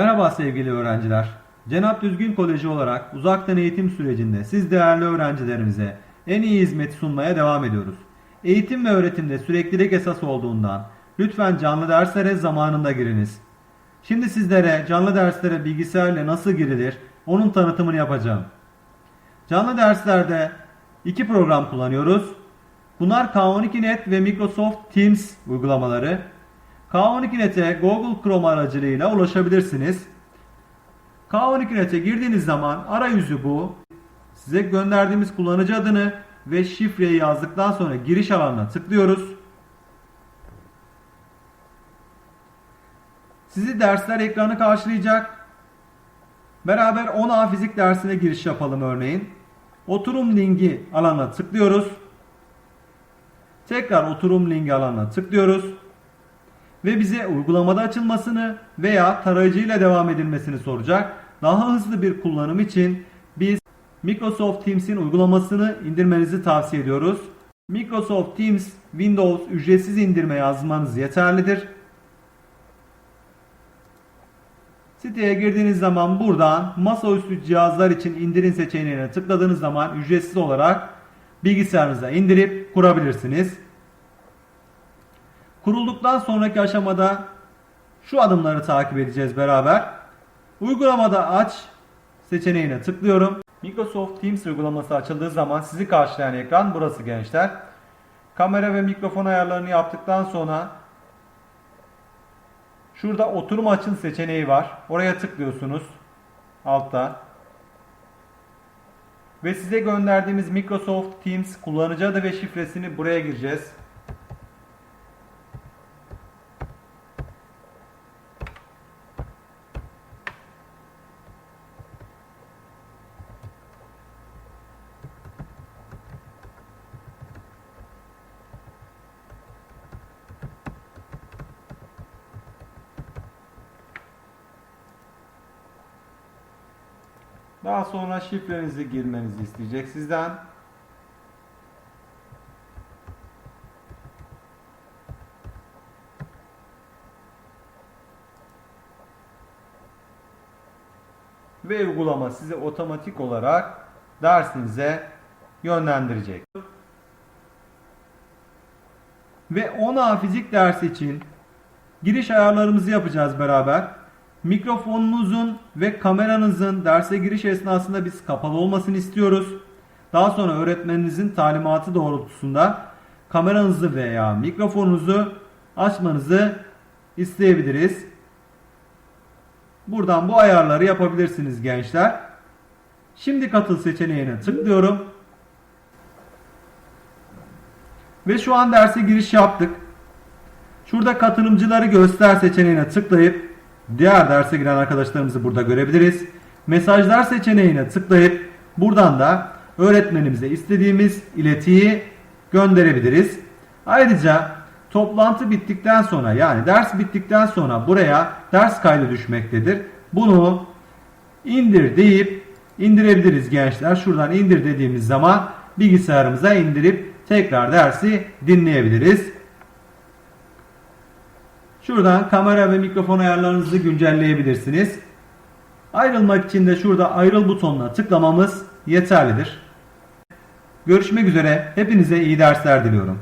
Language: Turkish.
Merhaba sevgili öğrenciler. Cenap Düzgün Koleji olarak uzaktan eğitim sürecinde siz değerli öğrencilerimize en iyi hizmeti sunmaya devam ediyoruz. Eğitim ve öğretimde süreklilik esas olduğundan lütfen canlı derslere zamanında giriniz. Şimdi sizlere canlı derslere bilgisayarla nasıl girilir onun tanıtımını yapacağım. Canlı derslerde iki program kullanıyoruz. Bunlar K12net ve Microsoft Teams uygulamaları. K12net'e Google Chrome aracılığıyla ulaşabilirsiniz. K12net'e girdiğiniz zaman arayüzü bu. Size gönderdiğimiz kullanıcı adını ve şifreyi yazdıktan sonra giriş alanına tıklıyoruz. Sizi dersler ekranı karşılayacak. Beraber 10A fizik dersine giriş yapalım örneğin. Oturum linki alanına tıklıyoruz. Tekrar oturum linki alanına tıklıyoruz. Ve bize uygulamada açılmasını veya tarayıcıyla devam edilmesini soracak. Daha hızlı bir kullanım için biz Microsoft Teams'in uygulamasını indirmenizi tavsiye ediyoruz. Microsoft Teams Windows ücretsiz indirme yazmanız yeterlidir. Siteye girdiğiniz zaman buradan masaüstü cihazlar için indirin seçeneğine tıkladığınız zaman ücretsiz olarak bilgisayarınıza indirip kurabilirsiniz. Kurulduktan sonraki aşamada şu adımları takip edeceğiz beraber. Uygulamada aç seçeneğine tıklıyorum. Microsoft Teams uygulaması açıldığı zaman sizi karşılayan ekran burası gençler. Kamera ve mikrofon ayarlarını yaptıktan sonra şurada oturum açın seçeneği var. Oraya tıklıyorsunuz. Altta. Ve size gönderdiğimiz Microsoft Teams kullanıcı adı ve şifresini buraya gireceğiz. Daha sonra şifrenizi girmenizi isteyecek sizden. Ve uygulama sizi otomatik olarak dersinize yönlendirecek. Ve 10A fizik dersi için giriş ayarlarımızı yapacağız beraber. Mikrofonunuzun ve kameranızın derse giriş esnasında biz kapalı olmasını istiyoruz. Daha sonra öğretmeninizin talimatı doğrultusunda kameranızı veya mikrofonunuzu açmanızı isteyebiliriz. Buradan bu ayarları yapabilirsiniz gençler. Şimdi katıl seçeneğine tıklıyorum. Ve şu an derse giriş yaptık. Şurada katılımcıları göster seçeneğine tıklayıp diğer derse giren arkadaşlarımızı burada görebiliriz. Mesajlar seçeneğine tıklayıp buradan da öğretmenimize istediğimiz iletiyi gönderebiliriz. Ayrıca toplantı bittikten sonra yani ders bittikten sonra buraya ders kaydı düşmektedir. Bunu indir deyip indirebiliriz gençler. Şuradan indir dediğimiz zaman bilgisayarımıza indirip tekrar dersi dinleyebiliriz. Şuradan kamera ve mikrofon ayarlarınızı güncelleyebilirsiniz. Ayrılmak için de şurada ayrıl butonuna tıklamamız yeterlidir. Görüşmek üzere. Hepinize iyi dersler diliyorum.